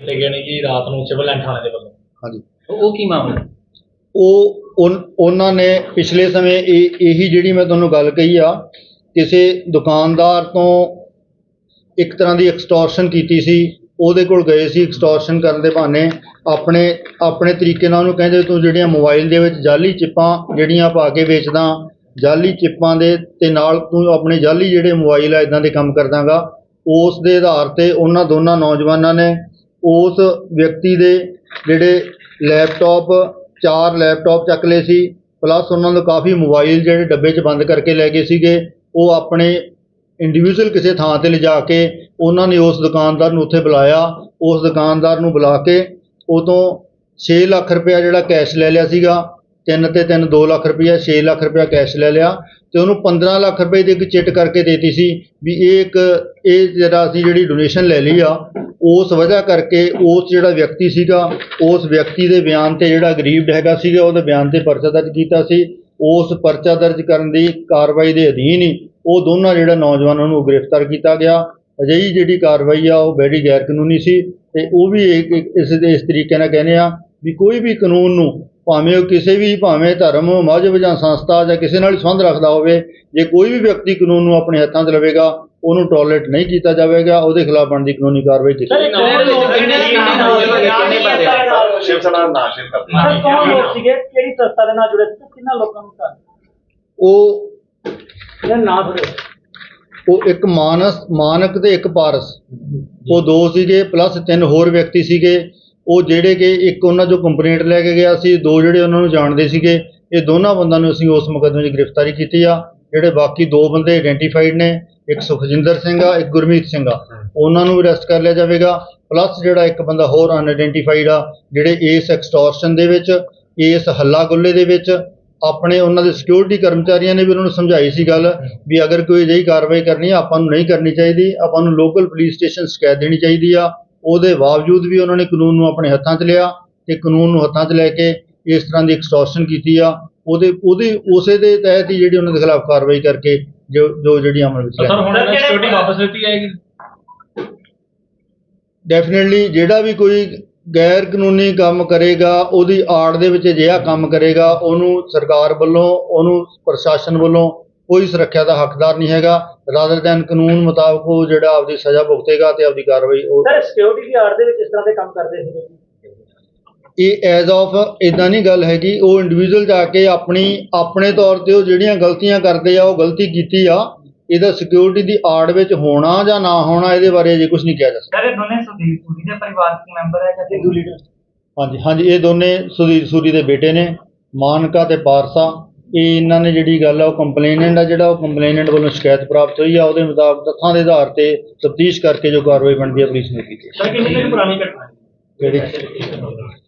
ਲੈ ਗਏ ਰਾਤ ਨੂੰ ਸਿਵਲ ਲਾਈਨ ਥਾਣੇ ਦੇ ਵੱਲੋਂ। ਹਾਂਜੀ। ਉਹ ਕੀ ਮਾਮਲਾ? ਉਹ ਉਨ- ਉਹਨਾਂ ਨੇ ਪਿਛਲੇ ਸਮੇਂ ਇਹ ਇਹੀ ਜਿਹੜੀ ਮੈਂ ਤੁਹਾਨੂੰ ਗੱਲ ਕਹੀ ਆ ਕਿਸੇ ਦੁਕਾਨਦਾਰ ਤੋਂ ਇੱਕ ਤਰ੍ਹਾਂ ਦੀ ਐਕਸਟੋਰਸ਼ਨ ਕੀਤੀ ਸੀ ਉਹਦੇ ਕੋਲ ਗਏ ਸੀ ਐਕਸਟੋਰਸ਼ਨ ਕਰਨ ਦੇ ਬਹਾਨੇ ਆਪਣੇ ਆਪਣੇ ਤਰੀਕੇ ਨਾਲ ਉਹਨੂੰ ਕਹਿੰਦੇ ਤੂੰ ਜਿਹੜੀਆਂ ਮੋਬਾਈਲ ਦੇ ਵਿੱਚ ਜਾਲੀ ਚਿੱਪਾਂ ਜਿਹੜੀਆਂ ਪਾ ਕੇ ਵੇਚਦਾ ਜਾਲੀ ਚਿੱਪਾਂ ਦੇ ਤੇ ਨਾਲ ਤੂੰ ਆਪਣੇ ਜਾਲੀ ਜਿਹੜੇ ਮੋਬਾਈਲ ਆ ਇਦਾਂ ਦੇ ਕੰਮ ਕਰਦਾਗਾ ਉਸ ਦੇ ਆਧਾਰ ਤੇ ਉਹਨਾਂ ਦੋਨਾਂ ਨੌਜਵਾਨਾਂ ਨੇ ਉਸ ਵਿਅਕਤੀ ਦੇ ਜਿਹੜੇ ਲੈਪਟੋਪ ਚਾਰ ਲੈਪਟੋਪ ਚੱਕ ਲਏ ਸੀ ਪਲੱਸ ਉਹਨਾਂ ਨੂੰ ਕਾਫੀ ਮੋਬਾਈਲ ਜਿਹੜੇ ਡੱਬੇ 'ਚ ਬੰਦ ਕਰਕੇ ਲੈ ਗਏ ਸੀਗੇ, ਉਹ ਆਪਣੇ ਇੰਡੀਵਿਜੂਅਲ ਕਿਸੇ ਥਾਂ ਤੇ ਲਿਜਾ ਕੇ ਉਹਨਾਂ ਨੇ ਉਸ ਦੁਕਾਨਦਾਰ ਨੂੰ ਉੱਥੇ ਬੁਲਾਇਆ, ਉਸ ਦੁਕਾਨਦਾਰ ਨੂੰ ਬੁਲਾ ਕੇ ਉਹ ਤੋਂ ਛੇ ਲੱਖ ਰੁਪਇਆ ਜਿਹੜਾ ਕੈਸ਼ ਲੈ ਲਿਆ ਸੀਗਾ, ਤਿੰਨ ਤੇ ਤਿੰਨ ਦੋ ਲੱਖ ਰੁਪਇਆ, ਛੇ ਲੱਖ ਰੁਪਇਆ ਕੈਸ਼ ਲੈ ਲਿਆ ਤੇ ਉਹਨੂੰ 15 ਲੱਖ ਰੁਪਏ ਦੀ ਇੱਕ ਚਿੱਟ ਕਰਕੇ ਦੇਤੀ ਸੀ ਵੀ ਇਹ ਇੱਕ, ਇਹ ਜਿਹੜਾ ਅਸੀਂ ਜਿਹੜੀ ਡੋਨੇਸ਼ਨ ਲੈ ਲਈ ਆ, ਉਸ ਵਜ੍ਹਾ ਕਰਕੇ ਉਸ ਜਿਹੜਾ ਵਿਅਕਤੀ ਸੀਗਾ, ਉਸ ਵਿਅਕਤੀ ਦੇ ਬਿਆਨ ਤੇ ਜਿਹੜਾ ਗਰੀਬ ਹੈਗਾ ਸੀਗਾ, ਉਹਦੇ ਬਿਆਨ ਤੇ ਪਰਚਾ ਦਰਜ ਕੀਤਾ ਸੀ। ਉਸ ਪਰਚਾ ਦਰਜ ਕਰਨ ਦੀ ਕਾਰਵਾਈ ਦੇ ਅਧੀਨ ਹੀ ਉਹ ਦੋਨਾਂ ਜਿਹੜਾ ਨੌਜਵਾਨਾਂ ਨੂੰ ਗ੍ਰਿਫਤਾਰ ਕੀਤਾ ਗਿਆ। ਅਜਿਹੀ ਜਿਹੜੀ ਕਾਰਵਾਈ ਆ, ਉਹ ਬੜੀ ਗੈਰ ਕਾਨੂੰਨੀ ਸੀ ਤੇ ਉਹ ਵੀ ਇੱਕ- ਇਸ ਦੇ, ਇਸ ਤਰੀਕੇ ਨਾਲ ਕਹਿੰਦੇ ਆ ਵੀ ਕੋਈ ਵੀ ਕਾਨੂੰਨ ਨੂੰ ਭਾਵੇਂ ਉਹ ਕਿਸੇ ਵੀ ਭਾਵੇਂ ਧਰਮ ਮਜ਼ਹਬ ਜਾਂ ਸੰਸਥਾ ਜਾਂ ਕਿਸੇ ਨਾਲ ਹੀ ਸੰਬੰਧ ਰੱਖਦਾ ਹੋਵੇ ਜੇ ਕੋਈ ਵੀ ਵਿਅਕਤੀ ਕਾਨੂੰਨ ਨੂੰ ਆਪਣੇ ਹੱਥਾਂ 'ਚ ਲਵੇਗਾ ਉਹਨੂੰ ਟੋਲਰੇਟ ਨਹੀਂ ਕੀਤਾ ਜਾਵੇਗਾ ਉਹਦੇ ਖਿਲਾਫ ਬਣਦੀ ਕਾਨੂੰਨੀ ਕਾਰਵਾਈ ਕੀਤੀ? ਸ਼ਿਵ ਸੈਨਾ ਕਰਦੇ ਕੌਣ ਲੋਕ ਸੀਗੇ? ਕਿਹੜੀ ਸੰਸਥਾ ਦੇ ਨਾਲ ਜੁੜੇ? ਸੀ ਕਿੰਨਾ ਲੋਕਾਂ ਨੂੰ ਨਾਮ ਉਹ ਇੱਕ ਮਾਨਸ ਮਾਨਕ ਤੇ ਇੱਕ ਪਾਰਸ। ਉਹ ਦੋ ਸੀਗੇ ਪਲੱਸ ਤਿੰਨ ਹੋਰ ਵਿਅਕਤੀ ਸੀਗੇ। ਉਹ ਜਿਹੜੇ ਕਿ ਇੱਕ ਉਹਨਾਂ ਜੋ ਕੰਪਲੇਂਟ ਲੈ ਕੇ ਗਿਆ ਸੀ ਦੋ ਜਿਹੜੇ ਉਹਨਾਂ ਨੂੰ ਜਾਣਦੇ ਸੀਗੇ ਇਹ ਦੋਨਾਂ ਬੰਦਿਆਂ ਨੂੰ ਅਸੀਂ ਉਸ ਮੁਕੱਦਮੇ 'ਚ ਗ੍ਰਿਫਤਾਰੀ ਕੀਤੀ ਆ। ਜਿਹੜੇ ਬਾਕੀ ਦੋ ਬੰਦੇ ਆਇਡੈਂਟੀਫਾਈਡ ਨੇ ਇੱਕ ਸੁਖਜਿੰਦਰ ਸਿੰਘ ਆ ਇੱਕ ਗੁਰਮੀਤ ਸਿੰਘ ਆ। ਉਹਨਾਂ ਨੂੰ ਅਰੈਸਟ ਕਰ ਲਿਆ ਜਾਵੇਗਾ ਪਲੱਸ ਜਿਹੜਾ ਇੱਕ ਬੰਦਾ ਹੋਰ ਅਨਆਇਡੈਂਟੀਫਾਈਡ ਆ ਜਿਹੜੇ ਇਸ ਐਕਸਟੋਰਸ਼ਨ ਦੇ ਵਿੱਚ ਇਸ ਹੱਲਾ ਗੁੱਲੇ ਦੇ ਵਿੱਚ ਆਪਣੇ ਉਹਨਾਂ ਦੇ ਸਿਕਿਉਰਿਟੀ ਕਰਮਚਾਰੀਆਂ ਨੇ ਵੀ ਉਹਨਾਂ ਨੂੰ ਸਮਝਾਈ ਸੀ ਗੱਲ ਵੀ ਅਗਰ ਕੋਈ ਅਜਿਹੀ ਕਾਰਵਾਈ ਕਰਨੀ ਆ ਆਪਾਂ ਨੂੰ ਨਹੀਂ ਕਰਨੀ ਚਾਹੀਦੀ ਆਪਾਂ ਨੂੰ ਲੋਕਲ ਪੁਲਿਸ ਸਟੇਸ਼ਨ ਸ਼ਿਕਾਇਤ ਦੇਣੀ ਚਾਹੀਦੀ ਆ। ਉਹਦੇ ਬਾਵਜੂਦ ਵੀ ਉਹਨਾਂ ਨੇ ਕਾਨੂੰਨ ਨੂੰ ਆਪਣੇ ਹੱਥਾਂ 'ਚ ਲਿਆ ਤੇ ਕਾਨੂੰਨ ਨੂੰ ਹੱਥਾਂ 'ਚ ਲੈ ਕੇ ਇਸ ਤਰ੍ਹਾਂ ਦੀ ਐਕਸਟੋਰਸ਼ਨ ਕੀਤੀ ਆ। ਉਹਦੇ ਉਹਦੇ ਉਸੇ ਦੇ ਤਹਿਤ ਹੀ ਜਿਹੜੀ ਉਹਨਾਂ ਦੇ ਖਿਲਾਫ ਕਾਰਵਾਈ ਕਰਕੇ ਜੋ ਜੋ ਜਿਹੜੀ ਅਮਲ ਵਿੱਚ ਸਰ ਹੁਣ ਸਿਕਿਉਰਿਟੀ ਵਾਪਸ ਦਿੱਤੀ ਜਾਏਗੀ? ਡੈਫੀਨਿਟਲੀ ਜਿਹੜਾ ਵੀ ਕੋਈ ਗੈਰ ਕਾਨੂੰਨੀ ਕੰਮ ਕਰੇਗਾ ਉਹਦੀ ਆੜ ਦੇ ਵਿੱਚ ਅਜਿਹਾ ਕੰਮ ਕਰੇਗਾ ਉਹਨੂੰ ਸਰਕਾਰ ਵੱਲੋਂ ਉਹਨੂੰ ਪ੍ਰਸ਼ਾਸਨ ਵੱਲੋਂ ਕੋਈ ਸੁਰੱਖਿਆ ਦਾ ਹੱਕਦਾਰ ਨਹੀਂ ਹੈਗਾ। ਰਾਦਰ ਦੈਨ ਕਾਨੂੰਨ ਮੁਤਾਬਕ ਉਹ ਜਿਹੜਾ ਆਪਦੀ ਸਜ਼ਾ ਭੁਗਤੇਗਾ ਤੇ ਆਪਦੀ ਕਾਰਵਾਈ ਉਹ ਸਰ ਸਿਕਿਉਰਿਟੀ ਦੀ ਆੜ ਦੇ ਵਿੱਚ ਇਸ ਤਰ੍ਹਾਂ ਦੇ ਕੰਮ ਕਰਦੇ ਸੀਗੇ। ਇਹ ਐਜ਼ ਆਫ ਇਦਾਂ ਨਹੀਂ ਗੱਲ ਹੈਗੀ। ਉਹ ਇੰਡੀਵਿਜੂਅਲ ਜਾ ਕੇ ਆਪਣੀ ਆਪਣੇ ਤੌਰ ਤੇ ਉਹ ਜਿਹੜੀਆਂ ਗਲਤੀਆਂ ਕਰਦੇ ਆ ਉਹ ਗਲਤੀ ਕੀਤੀ ਆ। ਇਹਦਾ ਸਿਕਿਉਰਿਟੀ ਦੀ ਆੜ ਵਿੱਚ ਹੋਣਾ ਜਾਂ ਨਾ ਹੋਣਾ ਇਹਦੇ ਬਾਰੇ ਅਜੇ ਕੁਝ ਨਹੀਂ ਕਿਹਾ ਜਾ ਸਕਦਾ। ਸਰ ਇਹ ਦੋਨੇ ਸੁਦੀਪ ਸੂਰੀ ਦੇ ਪਰਿਵਾਰਕ ਮੈਂਬਰ ਹੈ ਜਾਂ ਹਿੰਦੂ ਲੀਡਰ ਹਾਂਜੀ ਹਾਂਜੀ ਇਹ ਦੋਨੇ ਸੁਧੀਰ ਸੂਰੀ ਦੇ ਬੇਟੇ ਨੇ। ਮਾਨਕਾ ਤੇ ਪਾਰਸਾ। ਇਹ ਇਹਨਾਂ ਨੇ ਜਿਹੜੀ ਗੱਲ ਆ ਉਹ ਕੰਪਲੇਨੈਂਟ ਆ ਜਿਹੜਾ ਉਹ ਕੰਪਲੇਨੈਂਟ ਵੱਲੋਂ ਸ਼ਿਕਾਇਤ ਪ੍ਰਾਪਤ ਹੋਈ ਆ ਉਹਦੇ ਮੁਤਾਬਕ ਤੱਥਾਂ ਦੇ ਆਧਾਰ ਤੇ ਤਫਤੀਸ਼ ਕਰਕੇ ਜੋ ਕਾਰਵਾਈ ਬਣਦੀ ਹੈ ਪੁਲਿਸ ਨੇ ਕੀਤੀ ਹੈ। ਸਰ ਕਿੰਨੀ ਦਿਨ ਪੁਰਾਣੀ ਘਟਨਾ ਹੈ ਜਿਹੜੀ